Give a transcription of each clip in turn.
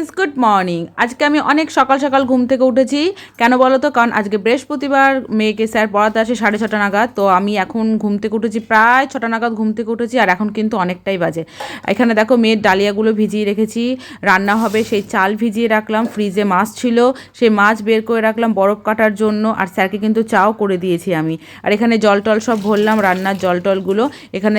Friends, good morning. আজকে আমি অনেক সকাল সকাল ঘুম থেকে উঠেছি। কেন বলো তো কারণ আজকে বৃহস্পতিবার মেয়েকে স্যার পড়াতে আসে সাড়ে ছটা নাগাদ। তো আমি এখন ঘুম থেকে উঠেছি প্রায় ছটা নাগাদ ঘুম থেকে উঠেছি আর এখন কিন্তু অনেকটাই বাজে। এখানে দেখো মেয়ের ডালিয়াগুলো ভিজিয়ে রেখেছি। রান্না হবে, সেই চাল ভিজিয়ে রাখলাম, ফ্রিজে মাছ ছিল। সেই মাছ বের করে রাখলাম বরফ কাটার জন্য আর স্যারকে কিন্তু চাও করে দিয়েছি আমি। আর এখানে জল টল সব ভরলাম, রান্নার জল টলগুলো। এখানে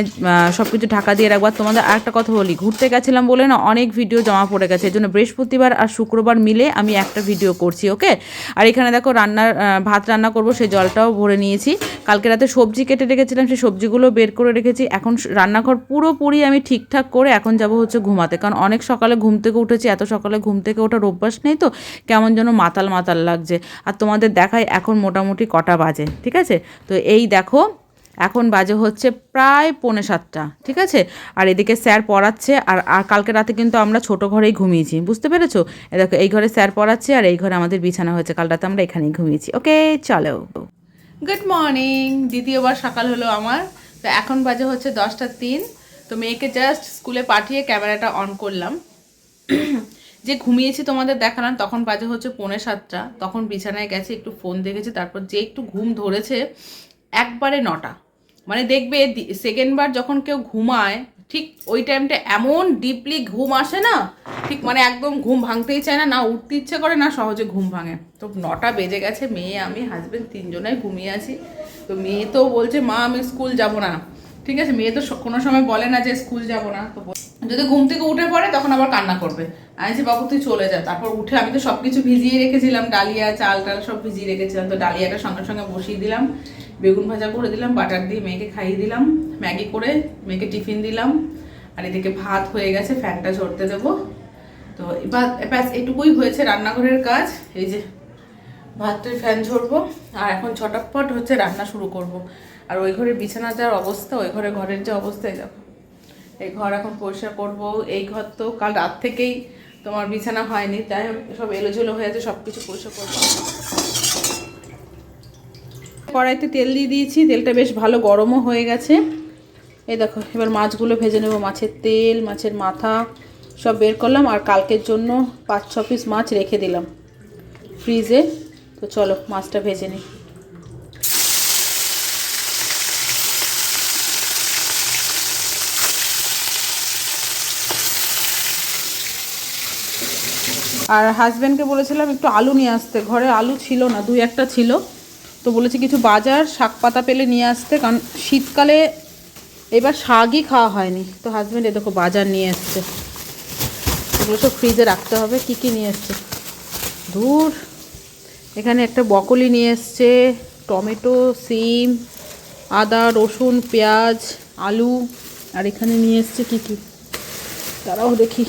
সব কিছু ঢাকা দিয়ে রাখবার তোমাদের আর একটা কথা বলি, ঘুরতে গেছিলাম বলে না অনেক ভিডিও জমা পড়ে গেছে। এই জন্য বৃহস্পতিবার আর শুক্রবার মিলে আমি একটা ভিডিও করছি ওকে আর এখানে দেখো রান্নার ভাত রান্না করব, সেই জলটাও ভরে নিয়েছি। কালকে রাতে সবজি কেটে রেখেছিলাম, সেই সবজিগুলো বের করে রেখেছি। এখন রান্নাঘর পুরোপুরি আমি ঠিকঠাক করে এখন যাব হচ্ছে ঘুমাতে। কারণ অনেক সকালে ঘুম থেকে উঠেছি, এত সকালে ঘুম থেকে ওঠার অভ্যাস নেই তো, কেমন যেন মাতাল মাতাল লাগছে। আর তোমাদের দেখায় এখন মোটামুটি কটা বাজে, ঠিক আছে? তো এই দেখো এখন বাজে হচ্ছে প্রায় পৌনে সাতটা, ঠিক আছে? আর এদিকে স্যার পড়াচ্ছে, আর আর কালকে রাতে কিন্তু আমরা ছোট ঘরেই ঘুমিয়েছি, বুঝতে পেরেছ? এ দেখো, এই ঘরে স্যার পড়াচ্ছে, আর এই ঘরে আমাদের বিছানা হয়েছে, কাল রাতে আমরা এখানেই ঘুমিয়েছি, ওকে? চলো। গুড মর্নিং দ্বিতীয়বার সকাল হলো আমার, তো এখন বাজে হচ্ছে দশটা তিন, তো মেয়েকে জাস্ট স্কুলে পাঠিয়ে ক্যামেরাটা অন করলাম। যে ঘুমিয়েছি তোমাদের দেখালাম, তখন বাজে হচ্ছে পৌনে সাতটা, তখন বিছানায় গেছে, একটু ফোন দেখেছি, তারপর যে একটু ঘুম ধরেছে, একবারে নটা। মানে দেখবে সেকেন্ডবার যখন কেউ ঘুমায়, ঠিক ওই টাইমটা এমন ডিপলি ঘুম আসে না, ঠিক মানে একদম ঘুম ভাঙতেই চায় না না উঠতে ইচ্ছে করে, না সহজে ঘুম ভাঙে। তো নটা বেজে গেছে, মেয়ে আমি হাজবেন্ড তিনজনাই ঘুমিয়ে আছি। তো মেয়ে তো বলছে, মা, আমি স্কুল যাব না। ঠিক আছে, মেয়ে তো কোনো সময় বলে না যে স্কুল যাব না। তো যদি ঘুম থেকে উঠে পড়ে, তখন আবার কান্না করবে। আমি যে বাবু, তুই চলে যা। তারপর উঠে আমি তো সব কিছু ভিজিয়ে রেখেছিলাম, ডালিয়া চাল টাল সব ভিজিয়ে রেখেছিলাম। তো ডালিয়াটা সঙ্গে সঙ্গে বসিয়ে দিলাম। বেগুন ভাজা করে দিলাম বাটার দিয়ে মেয়েকে খাইয়ে দিলাম, ম্যাগি করে মেয়েকে টিফিন দিলাম। আর এদিকে ভাত হয়ে গেছে, ফ্যানটা ঝরতে দেবো। তো এবার ব্যাস, এটুকুই হয়েছে রান্নাঘরের কাজ। এই যে ভাতের ফ্যান ঝরবো, আর এখন ছটাপট হচ্ছে রান্না শুরু করব। আর ওই ঘরের বিছানা যার অবস্থা, ওই ঘরে ঘরের যে অবস্থায় দেখো। এই ঘর এখন পরিষ্কার করব। এই ঘর তো কাল রাত থেকেই তোমার বিছানা হয়নি, তাই সব এলোঝেলো হয়ে আছে সব কিছু পরিষ্কার করব। কড়াইতে তেল দিয়ে দিয়েছি, তেলটা বেশ ভালো গরমও হয়ে গেছে। এই দেখো, এবার মাছগুলো ভেজে নেব, মাছের তেল, মাছের মাথা, সব বের করলাম, আর কালকের জন্য পাঁচ, ছ পিস মাছ রেখে দিলাম ফ্রিজে। তো চলো, মাছটা ভেজে নিই। আর হাজব্যান্ডকে বলেছিলাম একটু আলু নিয়ে আসতে, ঘরে আলু ছিল না, দুই একটা ছিল। তো বলেছি কিছু বাজার শাক পাতা পেলে নিয়ে আসতে, কারণ শীতকালে এবার শাকই খাওয়া হয়নি। তো হাজব্যান্ড এ দেখো বাজার নিয়ে এসছে। এগুলো সব ফ্রিজে রাখতে হবে, কি কি নিয়ে এসছে? দূর এখানে একটা বকলি নিয়ে এসছে, টমেটো, সিম, আদা, রসুন, পেঁয়াজ, আলু, আর এখানে নিয়ে এসছে কী কী? তারাও দেখি।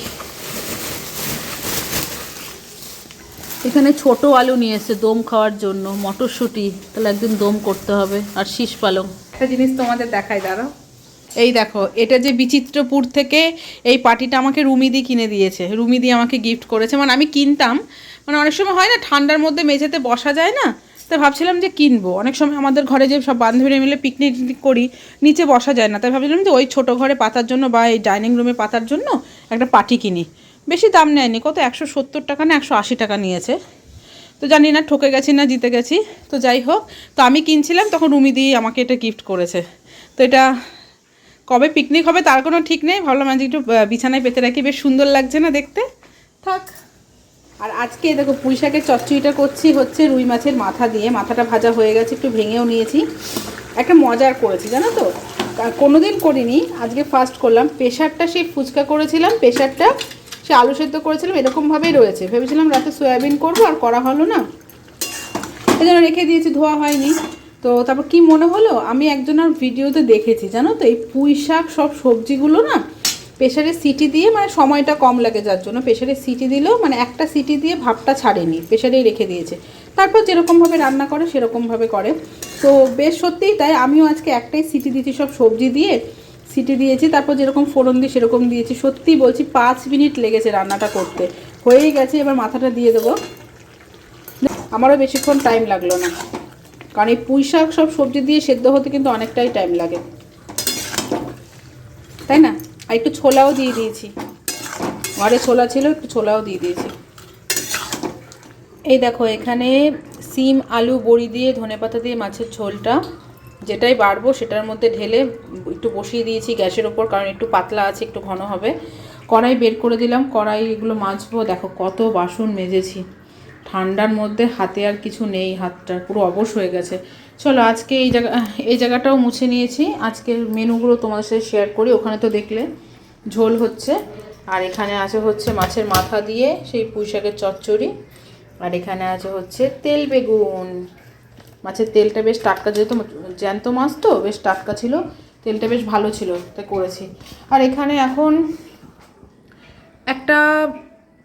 এখানে ছোট আলু নিয়ে এসছে দম খাওয়ার জন্য মটরশুঁটি তাহলে একদিন দম করতে হবে আর শীষ পালং। একটা জিনিস তোমাদের দেখাই দাঁড়াও। এই দেখো এটা যে বিচিত্রপুর থেকে এই পাটিটা আমাকে রুমিদি কিনে দিয়েছে। রুমিদি আমাকে গিফট করেছে। মানে আমি কিনতাম মানে অনেক সময় হয় না ঠান্ডার মধ্যে মেঝেতে বসা যায় না তাই ভাবছিলাম যে কিনবো। অনেক সময় আমাদের ঘরে যে সব বান্ধবীরা মিলে পিকনিক করি নিচে বসা যায় না। তাই ভাবছিলাম যে ওই ছোটো ঘরে পাতার জন্য বা এই ডাইনিং রুমে পাতার জন্য একটা পাটি কিনি। বেশি দাম নেয়নি। কত? একশো সত্তর টাকা না, একশো আশি টাকা নিয়েছে। তো জানি না, ঠকে গেছি না, জিতে গেছি। তো যাই হোক, তো আমি কিনছিলাম, তখন রুমি দিয়ে আমাকে এটা গিফট করেছে। তো এটা কবে পিকনিক হবে তার কোনো ঠিক নেই। ভাবলাম আজকে একটু বিছানায় পেতে রাখি, বেশ সুন্দর লাগছে না দেখতে। থাক। আর আজকে দেখো, পুঁই শাকের চচ্চড়িটা করছি হচ্ছে রুই মাছের মাথা দিয়ে। মাথাটা ভাজা হয়ে গেছে, একটু ভেঙেও নিয়েছি। একটা মজার করেছি, জানো তো? কা- কোনোদিন করিনি। আজকে ফার্স্ট করলাম। প্রেশারটা সেই ফুচকা করেছিলাম, প্রেশারটা সে আলু সেদ্ধ করেছিলাম এরকমভাবেই রয়েছে। ভেবেছিলাম রাতে সয়াবিন করব, আর করা হলো না। এই জন্য রেখে দিয়েছি, ধোয়া হয়নি। তো তারপর কি মনে হলো? আমি একজনের ভিডিওতে দেখেছি, জানো তো? এই পুঁই শাক, সব সবজিগুলো না প্রেশারে সিটি দিয়ে মানে সময়টা কম লাগে যার জন্য। প্রেশারে সিটি দিলেও মানে একটা সিটি দিয়ে ভাবটা ছাড়েনি প্রেশারেই রেখে দিয়েছে। তারপর যেরকমভাবে রান্না করে, সেরকমভাবে করে। তো বেশ সত্যিই তাই, আমিও আজকে একটাই সিটি দিয়েছি সব সবজি দিয়ে। সিটি দিয়েছি, তারপর যেরকম ফোড়ন দিয়ে সেরকম দিয়েছি। সত্যিই বলছি, পাঁচ মিনিট লেগেছে রান্নাটা করতে। হয়েই গেছে, এবার মাথাটা দিয়ে দেবো। আমারও বেশিক্ষণ টাইম লাগল না। কারণ এই পুঁই শাক, সব সবজি দিয়ে সেদ্ধ হতে কিন্তু অনেকটাই টাইম লাগে। তাই না? আর একটু ছোলাও দিয়ে দিয়েছি। ঘরে ছোলা ছিল, একটু ছোলাও দিয়ে দিয়েছি। এই দেখো, এখানে সিম, আলু, বড়ি দিয়ে ধনেপাতা দিয়ে মাছের ঝোলটা। যেটাই বাড়বো সেটার মধ্যে ঢেলে একটু বসিয়ে দিয়েছি গ্যাসের ওপর, কারণ একটু পাতলা আছে, একটু ঘন হবে। কড়াই বের করে দিলাম কড়াই এগুলো মাজবো। দেখো কত বাসন মেজেছি। ঠান্ডার মধ্যে হাতে আর কিছু নেই, হাতটা পুরো অবশ হয়ে গেছে। চলো আজকে এই জায়গা, এই জায়গাটাও মুছে নিয়েছি। আজকের মেনুগুলো তোমাদের সাথে শেয়ার করি, ওখানে তো দেখলে ঝোল হচ্ছে। আর এখানে আছে হচ্ছে মাছের মাথা দিয়ে সেই পুঁই শাকের চচ্চড়ি। আর এখানে আছে হচ্ছে তেল বেগুন। মাছের তেলটা বেশ টাটকা, যেহেতু জ্যান্ত মাছ তো, বেশ টাটকা ছিল, তেলটা বেশ ভালো ছিল, তাই করেছি। আর এখানে এখন একটা,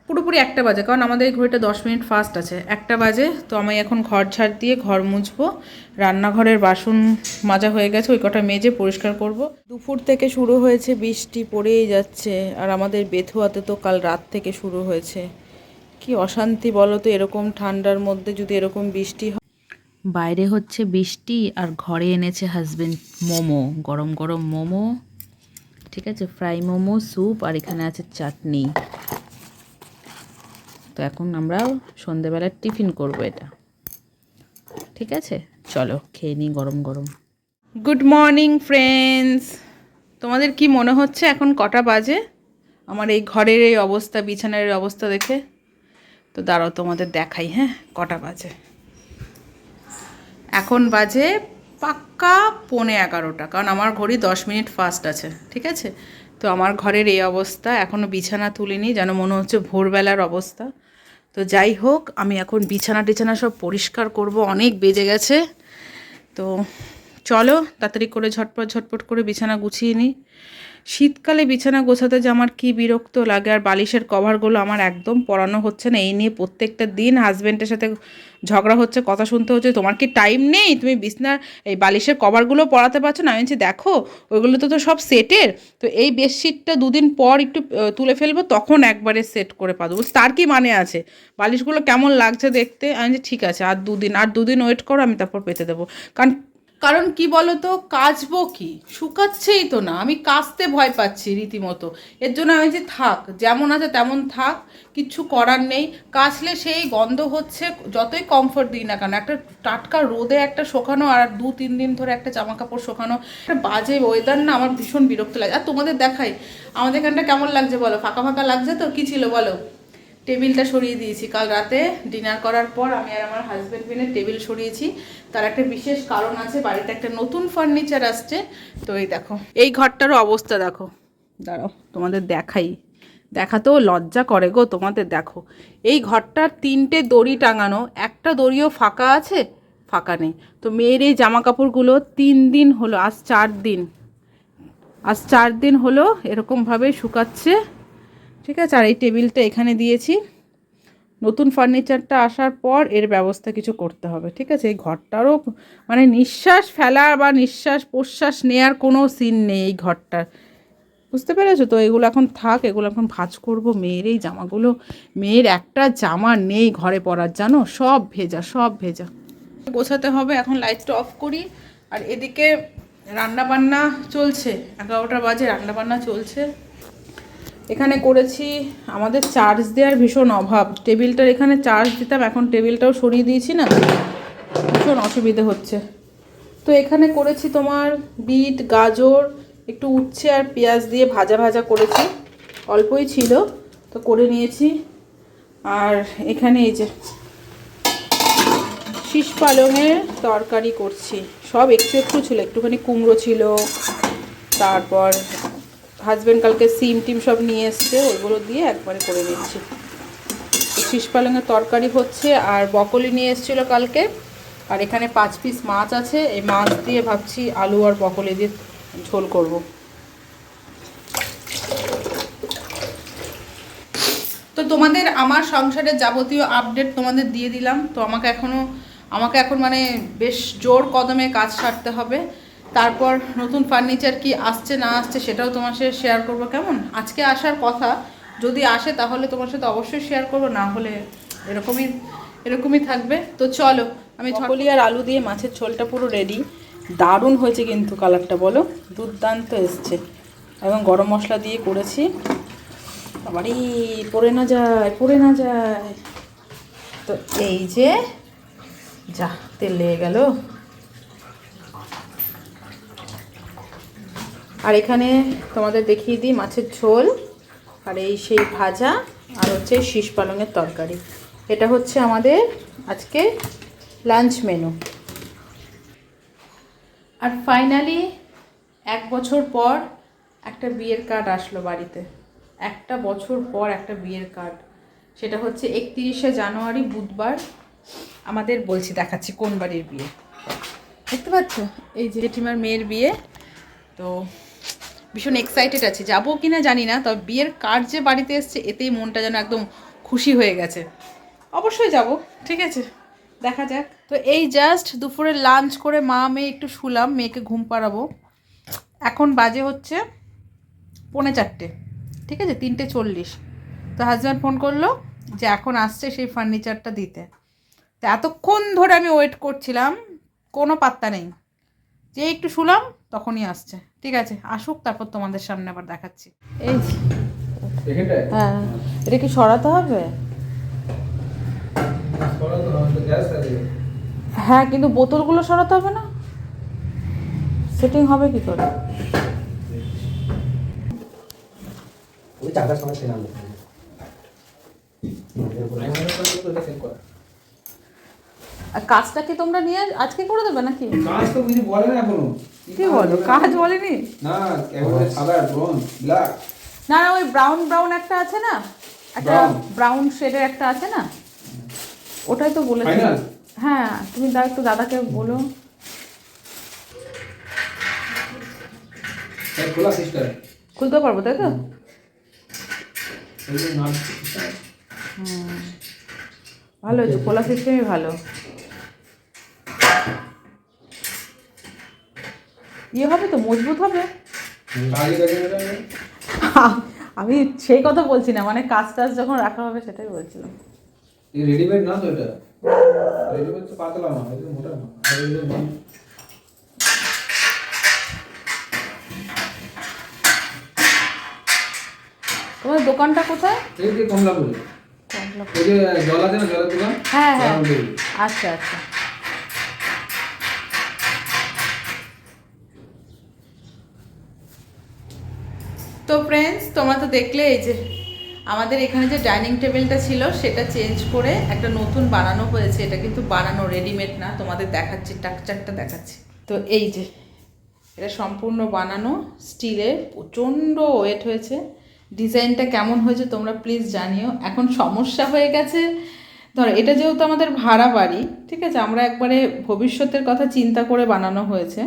পুরোপুরি একটা বাজে, কারণ আমাদের এই ঘড়িটা দশ মিনিট ফাস্ট আছে। একটা বাজে, তো আমি এখন ঘর ঝাড় দিয়ে ঘর মুছবো। রান্নাঘরের বাসন মাজা হয়ে গেছে, ওই কটা মেজে পরিষ্কার করব। দুপুর থেকে শুরু হয়েছে, বৃষ্টি পড়েই যাচ্ছে, আর আমাদের বেথুয়াতে তো কাল রাত থেকে শুরু হয়েছে। কি অশান্তি বলো তো, এরকম ঠান্ডার মধ্যে যদি এরকম বৃষ্টি হয়। বাইরে হচ্ছে বৃষ্টি আর ঘরে এনেছে হাজবেন্ড মোমো, গরম গরম মোমো, ঠিক আছে? ফ্রাই মোমো স্যুপ আর এখানে আছে চাটনি। তো এখন আমরা সন্ধেবেলার টিফিন করব এটা। ঠিক আছে? চলো, খেয়ে নিই গরম গরম। গুড মর্নিং ফ্রেন্ডস তোমাদের কি মনে হচ্ছে এখন কটা বাজে? আমার এই ঘরের এই অবস্থা, বিছানার অবস্থা দেখে? তো দাঁড়াও, তোমাদের দেখাই হ্যাঁ? কটা বাজে? এখন বাজে পাক্কা পৌনে এগারোটা, কারণ আমার ঘড়ি দশ মিনিট ফাস্ট আছে, ঠিক আছে? তো আমার ঘরের এই অবস্থা এখনও বিছানা তুলিনি, যেন মনে হচ্ছে ভোরবেলার অবস্থা। তো যাই হোক, আমি এখন বিছানা টিছানা সব পরিষ্কার করব, অনেক বেজে গেছে। তো চলো, তাড়াতাড়ি করে ঝটপট ঝটপট করে বিছানা গুছিয়ে নিই শীতকালে বিছানা গোছাতে যে আমার কী বিরক্ত লাগে আর বালিশের কভারগুলো আমার একদম পরানো হচ্ছে না, এই নিয়ে প্রত্যেকটা দিন হাজব্যান্ডের সাথে ঝগড়া হচ্ছে, কথা শুনতে হচ্ছে, তোমার কি টাইম নেই? তুমি বিছনার এই বালিশের কভারগুলো পরাতে পারছ না? আমি বলছি, দেখো ওইগুলো তো তো সব সেটের তো এই বেডশিটটা দুদিন পর একটু তুলে ফেলব, তখন একবারে সেট করে পা দেবো তার কি মানে আছে? বালিশগুলো কেমন লাগছে দেখতে? আমি ঠিক আছে, আর দুদিন আর দুদিন ওয়েট করো, আমি তারপর পেতে দেবো। কারণ কারণ কি বলো তো কাচবো কি? শুকাচ্ছেই তো না। আমি কাচতে ভয় পাচ্ছি রীতিমতো। এর জন্য আমি যে থাক, যেমন আছে তেমন থাক, কিচ্ছু করার নেই। কাচলে সেই গন্ধ হচ্ছে, যতই কমফোর্ট দিই না কেন। একটা টাটকা রোদে একটা শোকানো আর দু, তিন দিন ধরে একটা জামা কাপড় শোকানো, একটা বাজে ওয়েদার না আমার ভীষণ বিরক্ত লাগে। আর তোমাদের দেখাই, আমাদের এখানটা কেমন লাগছে বলো? ফাঁকা ফাঁকা লাগছে তো? কী ছিল বলো? টেবিলটা সরিয়ে দিয়েছি। কাল রাতে ডিনার করার পর আমি আর আমার হাজব্যান্ড মিলে টেবিল সরিয়েছি। তার একটা বিশেষ কারণ আছে, বাড়িতে একটা নতুন ফার্নিচার আসছে। তো এই দেখো, এই ঘরটারও অবস্থা দেখো। দাঁড়াও, তোমাদের দেখাই। দেখাতেও লজ্জা করে গো, তোমাদের দেখো। এই ঘরটার তিনটে দড়ি টাঙানো, একটা দড়িও ফাঁকা আছে? ফাঁকা নেই। তো মেয়ের এই জামা কাপড়গুলো তিন দিন হলো, আজ চার দিন। আজ চার দিন হলো এরকমভাবে শুকাচ্ছে। ঠিক আছে? আর এই টেবিলটা এখানে দিয়েছি। নতুন ফার্নিচারটা আসার পর এর ব্যবস্থা কিছু করতে হবে, ঠিক আছে? এই ঘরটারও মানে নিঃশ্বাস ফেলার বা নিঃশ্বাস প্রশ্বাস নেয়ার কোনো সিন নেই এই ঘরটার। বুঝতে পেরেছ তো? এগুলো এখন থাক, এগুলো এখন ভাজ করব। মেয়ের এই জামাগুলো, মেয়ের একটা জামা নেই ঘরে পরার, জানো? সব ভেজা সব ভেজা। গোছাতে হবে, এখন লাইটটা অফ করি। আর এদিকে রান্না বান্না চলছে, এগারোটা বাজে রান্না বান্না চলছে। এখানে করেছি, আমাদের চার্জ দেওয়ার ভীষণ অভাব। টেবিলটার এখানে চার্জ দিতাম, এখন টেবিলটাও সরিয়ে দিয়েছি না। ভীষণ অসুবিধে হচ্ছে। তো এখানে করেছি তোমার বিট, গাজর, একটু উচ্ছে আর পেঁয়াজ দিয়ে ভাজা ভাজা করেছি। অল্পই ছিল, তো করে নিয়েছি। আর এখানে এই যে শীষ পালংয়ের তরকারি করছি। সব একটু একটু ছিল, একটুখানি কুমড়ো ছিল, তারপর হাজব্যান্ড কালকে সিম টিম সব নিয়ে এসছে ওইগুলো দিয়ে একবারে করে নিচ্ছি শীষ পালংয়ের তরকারি হচ্ছে আর বকলি নিয়ে এসেছিল কালকে। আর এখানে পাঁচ পিস মাছ আছে, এই মাছ দিয়ে ভাবছি আলু আর বকলি দিয়ে ঝোল করব। তো তোমাদের আমার সংসারের যাবতীয় আপডেট তোমাদের দিয়ে দিলাম। তো আমাকে এখনও আমাকে এখন মানে বেশ জোর কদমে কাজ সারতে হবে। তারপর নতুন ফার্নিচার কি আসছে, না আসছে সেটাও তোমার সাথে শেয়ার করব, কেমন? আজকে আসার কথা, যদি আসে তাহলে তোমার সাথে অবশ্যই শেয়ার করব, না হলে এরকমই এরকমই থাকবে। তো চলো, আমি ছকলি আর আলু দিয়ে মাছের ঝোলটা পুরো রেডি দারুণ হয়েছে কিন্তু কালারটা বলো? দুর্দান্ত এসছে। এবং গরম মশলা দিয়ে করেছি। আবারই পড়ে না যায়, পড়ে না যায়। তো এই যে, যা, তেল লেগে গেল। আর এখানে তোমাদের দেখিয়ে দিই মাছের ঝোল, আর এই সেই ভাজা, আর হচ্ছে শীষ পালংয়ের তরকারি। এটা হচ্ছে আমাদের আজকে লাঞ্চ মেনু। আর ফাইনালি এক বছর পর একটা বিয়ের কার্ড আসলো বাড়িতে। একটা বছর পর একটা বিয়ের কার্ড। সেটা হচ্ছে একত্রিশে জানুয়ারি বুধবার আমাদের বলছি দেখাচ্ছি কোন বাড়ির বিয়ে। দেখতে পাচ্ছ? এই যে জেঠিমার মেয়ের বিয়ে। তো ভীষণ এক্সাইটেড আছি। যাব কি না জানি না, তবে বিয়ের কার্ড যে বাড়িতে এসছে, এতেই মনটা যেন একদম খুশি হয়ে গেছে। অবশ্যই যাব, ঠিক আছে? দেখা যাক। তো এই জাস্ট দুপুরে লাঞ্চ করে মা মেয়ে একটু শুলাম, মেয়েকে ঘুম পাড়াবো। এখন বাজে হচ্ছে পৌনে চারটে, ঠিক আছে? তিনটে চল্লিশ। তো হাজব্যান্ড ফোন করল যে এখন আসছে সেই ফার্নিচারটা দিতে। তো এতক্ষণ ধরে আমি ওয়েট করছিলাম, কোনো পাত্তা নেই। যে একটু শুলাম, তখনই আসছে। ঠিক আছে আসুক তারপর তোমাদের সামনে আবার দেখাচ্ছি। এই হ্যাঁ এটা কি সরাতে হবে? হ্যাঁ কিন্তু বোতলগুলো সরাতে হবে না? সেটিং হবে কি করে? ওই সময় কাজটা কি তোমরা নিয়ে আজকে করে দেবে নাকি? কাজ তো কিছু বলে না এখনও। কি বলো? কাজ বলেনি? না একেবারে সাদা ব্রোঞ্জ ব্ল্যাক না না ওই ব্রাউন ব্রাউন একটা আছে না? একটা ব্রাউন। শেডের একটা আছে না? ওটাই তো বলেছি। হ্যাঁ তুমি দা একটু দাদাকে বলো। খোলা সিস্টার খুলতে পারব তাই তো? ভালো হয়েছে খোলা সিস্টেমই ভালো। ইয়ে হবে তো মজবুত হবে। আমি সেই কথা বলছি না মানে কাজ টাজ যখন রাখা হবে সেটাই বলছিলাম। রেডিমেড না তো এটা? রেডিমেড তো পাতলা না এটা মোটা না আর এই যে তোমার দোকানটা কোথায়? এই যে কমলাপুরে। ওই যে জল আছে না জলের দোকান? হ্যাঁ হ্যাঁ। আচ্ছা আচ্ছা। তো ফ্রেন্ডস তোমরা তো দেখলে এই যে আমাদের এখানে যে ডাইনিং টেবিলটা ছিল, সেটা চেঞ্জ করে একটা নতুন বানানো হয়েছে। এটা কিন্তু বানানো রেডিমেড না, তোমাদের দেখাচ্ছি টাকচারটা দেখাচ্ছি। তো এই যে, এটা সম্পূর্ণ বানানো স্টিলের প্রচণ্ড ওয়েট হয়েছে। ডিজাইনটা কেমন হয়েছে তোমরা প্লিজ জানিও। এখন সমস্যা হয়ে গেছে। ধরো, এটা যেহেতু আমাদের ভাড়া বাড়ি, ঠিক আছে? আমরা একবারে ভবিষ্যতের কথা চিন্তা করে বানানো হয়েছে।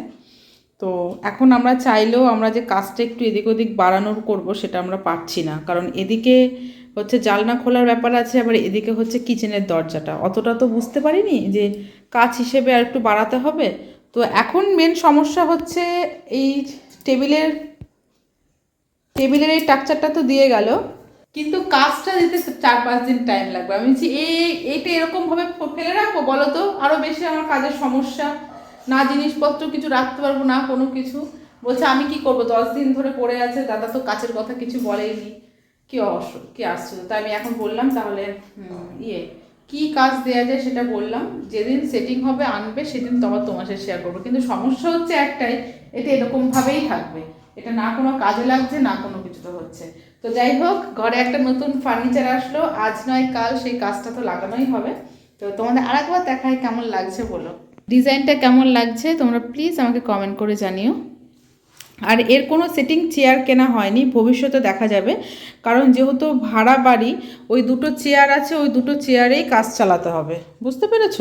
তো এখন আমরা চাইলেও আমরা যে কাজটা একটু এদিক ওদিক বাড়ানোর করব সেটা আমরা পারছি না। কারণ এদিকে হচ্ছে জালনা খোলার ব্যাপার আছে, আবার এদিকে হচ্ছে কিচেনের দরজাটা। অতটা তো বুঝতে পারিনি যে কাজ হিসেবে আর একটু বাড়াতে হবে। তো এখন মেন সমস্যা হচ্ছে এই টেবিলের টেবিলের এই টাকচারটা তো দিয়ে গেল। কিন্তু কাজটা দিতে চার পাঁচ দিন টাইম লাগবে। আমি বলছি এই এইটা এরকমভাবে ফেলে রাখব বলো তো? আরও বেশি আমার কাজের সমস্যা। না জিনিসপত্র কিছু রাখতে পারব, না কোনো কিছু। বলছে, আমি কি করব? দশ দিন ধরে পড়ে আছে, দাদা তো কাছের কথা কিছু বলেইনি কি অবশ্য কি আসছিল তাই আমি এখন বললাম, তাহলে ইয়ে কি কাজ দেওয়া যায় সেটা বললাম। যেদিন সেটিং হবে আনবে, সেদিন তোমার তোমার সাথে শেয়ার করব। কিন্তু সমস্যা হচ্ছে একটাই, এটা এরকমভাবেই থাকবে। এটা না কোনো কাজে লাগছে, না কোনো কিছুতে হচ্ছে। তো যাই হোক, ঘরে একটা নতুন ফার্নিচার আসলো। আজ নয়, কাল সেই কাজটা তো লাগানোই হবে। তো তোমাদের আর একবার দেখায় কেমন লাগছে, বলো। ডিজাইনটা কেমন লাগছে তোমরা প্লিজ আমাকে কমেন্ট করে জানিও। আর এর কোনো সেটিং চেয়ার কেনা হয়নি ভবিষ্যতে দেখা যাবে। কারণ যেহেতু ভাড়া বাড়ি ওই দুটো চেয়ার আছে ওই দুটো চেয়ারেই কাজ চালাতে হবে। বুঝতে পেরেছ?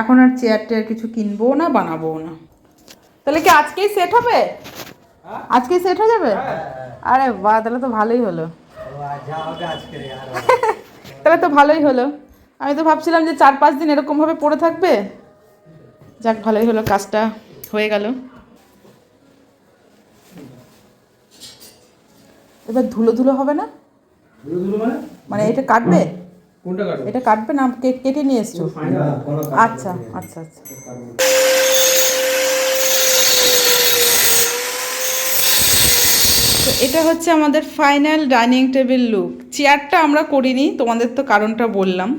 এখন আর চেয়ার টেয়ার কিছু কিনবো না বানাবো না। তাহলে কি আজকেই সেট হবে? আজকেই সেট হয়ে যাবে? আরে বাহ তাহলে তো ভালোই হলো। তাহলে তো ভালোই হলো। আমি তো ভাবছিলাম যে চার পাঁচ দিন এরকমভাবে পড়ে থাকবে। যাক ভালোই হলো কাজটা হয়ে গেল। এবার ধুলো ধুলো হবে না? ধুলো ধুলো মানে? মানে এটা কাটবে? এটা কাটবে না কে- কেটে নিয়ে এসছো? আচ্ছা আচ্ছা আচ্ছা। তো এটা হচ্ছে আমাদের ফাইনাল ডাইনিং টেবিল লুক চেয়ারটা আমরা করিনি তোমাদের তো কারণটা বললাম।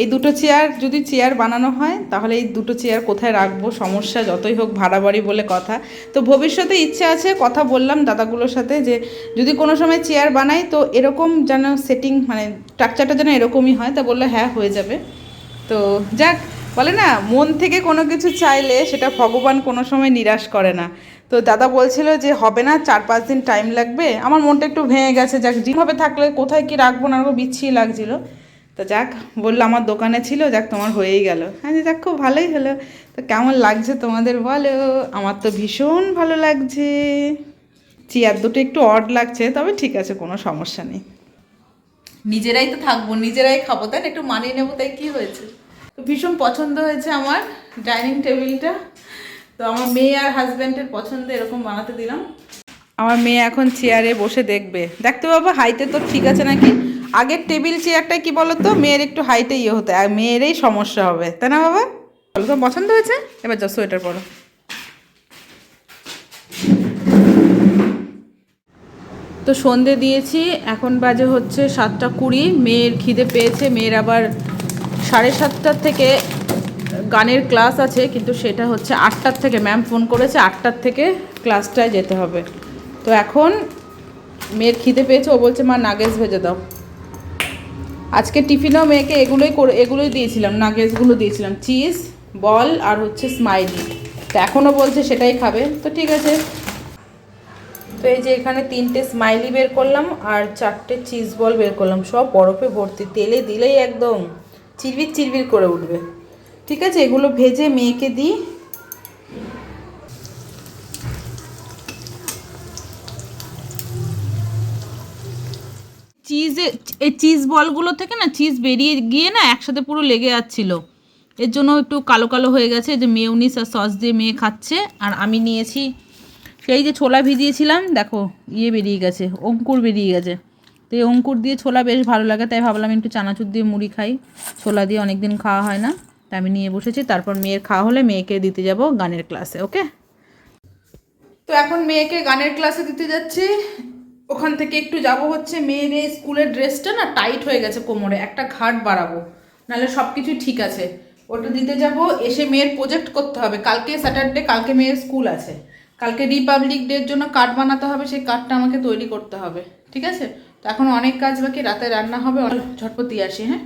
এই দুটো চেয়ার যদি চেয়ার বানানো হয়, তাহলে এই দুটো চেয়ার কোথায় রাখব? সমস্যা যতই হোক ভাড়া বাড়ি বলে কথা। তো ভবিষ্যতে ইচ্ছে আছে, কথা বললাম দাদাগুলোর সাথে যে, যদি কোনো সময় চেয়ার বানাই, তো এরকম যেন সেটিং মানে স্ট্রাকচারটা যেন এরকমই হয়। তা বলল হ্যাঁ হয়ে যাবে। তো যাক, বলে না, মন থেকে কোনো কিছু চাইলে সেটা ভগবান কোনো সময় নিরাশ করে না। তো দাদা বলছিল যে, হবে না, চার পাঁচ দিন টাইম লাগবে। আমার মনটা একটু ভেঙে গেছে। যাক, যেভাবে থাকলে কোথায় কি রাখব না রাখব, বিচ্ছিরি লাগছিল। তো যাক বলল আমার দোকানে ছিল যাক তোমার হয়েই গেল। হ্যাঁ যাক খুব ভালোই হলো। তো কেমন লাগছে তোমাদের বলো? আমার তো ভীষণ ভালো লাগছে। চেয়ার দুটো একটু অড লাগছে তবে ঠিক আছে কোনো সমস্যা নেই। নিজেরাই তো থাকব নিজেরাই খাব তাই একটু মানিয়ে নেব তাই কী হয়েছে? তো ভীষণ পছন্দ হয়েছে আমার ডাইনিং টেবিলটা। তো আমার মেয়ে আর হাজব্যান্ডের পছন্দ এরকম বানাতে দিলাম। আমার মেয়ে এখন চেয়ারে বসে দেখবে। দেখতে বাবা হাইটে তো ঠিক আছে নাকি? আগের টেবিল চেয়ারটা কি বলো তো মেয়ের একটু হাইটে ইয়ে হতো। আর মেয়েরই সমস্যা হবে। তাই না বাবা? বলো তো, পছন্দ হয়েছে? এবার যাও, সোয়েটার পরো। তো সন্ধে দিয়েছি, এখন বাজে হচ্ছে সাতটা কুড়ি। মেয়ের খিদে পেয়েছে, মেয়ের আবার সাড়ে সাতটার থেকে গানের ক্লাস আছে, কিন্তু সেটা হচ্ছে আটটার থেকে। ম্যাম ফোন করেছে, আটটার থেকে ক্লাসটায় যেতে হবে। তো এখন মেয়ের খিদে পেয়েছে, ও বলছে, মা নাগেজ ভেজে দাও। আজকে টিফিনেও মেয়েকে এগুলোই করে এগুলোই দিয়েছিলাম নাগেজগুলো দিয়েছিলাম, চিজ, বল আর হচ্ছে স্মাইলি। তো এখনও বলছে সেটাই খাবে। তো ঠিক আছে। তো এই যে এখানে তিনটে স্মাইলি বের করলাম আর চারটে চিজ বল বের করলাম। সব বরফে ভর্তি, তেলে দিলেই একদম চিরবির চিরবির করে উঠবে। ঠিক আছে, এগুলো ভেজে মেয়েকে দিই। চিজে এই চিজ বলগুলো থেকে না চিজ বেরিয়ে গিয়ে না একসাথে পুরো লেগে যাচ্ছিল। এর জন্য একটু কালো কালো হয়ে গেছে যে মেয়নিস আর সস দিয়ে মেয়ে খাচ্ছে। আর আমি নিয়েছি সেই যে ছোলা ভিজিয়েছিলাম, দেখো ইয়ে বেরিয়ে গেছে, অঙ্কুর বেরিয়ে গেছে। তো এই অঙ্কুর দিয়ে ছোলা বেশ ভালো লাগে, তাই ভাবলাম একটু চানাচুর দিয়ে মুড়ি খাই। ছোলা দিয়ে অনেক দিন খাওয়া হয় না, তাই আমি নিয়ে বসেছি। তারপর মেয়ের খাওয়া হলে মেয়েকে দিতে যাব গানের ক্লাসে, ওকে? তো এখন মেয়েকে গানের ক্লাসে দিতে যাচ্ছি। ওখান থেকে একটু যাব হচ্ছে, মেয়ের এই স্কুলের ড্রেসটা না টাইট হয়ে গেছে কোমরে, একটা ঘাট বাড়াবো। নাহলে সব কিছু ঠিক আছে। ওটা দিতে যাব, এসে মেয়ের প্রজেক্ট করতে হবে। কালকে স্যাটারডে কালকে মেয়ের স্কুল আছে। কালকে রিপাবলিক ডের জন্য কার্ড বানাতে হবে, সেই কার্ডটা আমাকে তৈরি করতে হবে। ঠিক আছে? তো এখন অনেক কাজ বাকি, রাতে রান্না হবে ঝটপতি আসি হ্যাঁ?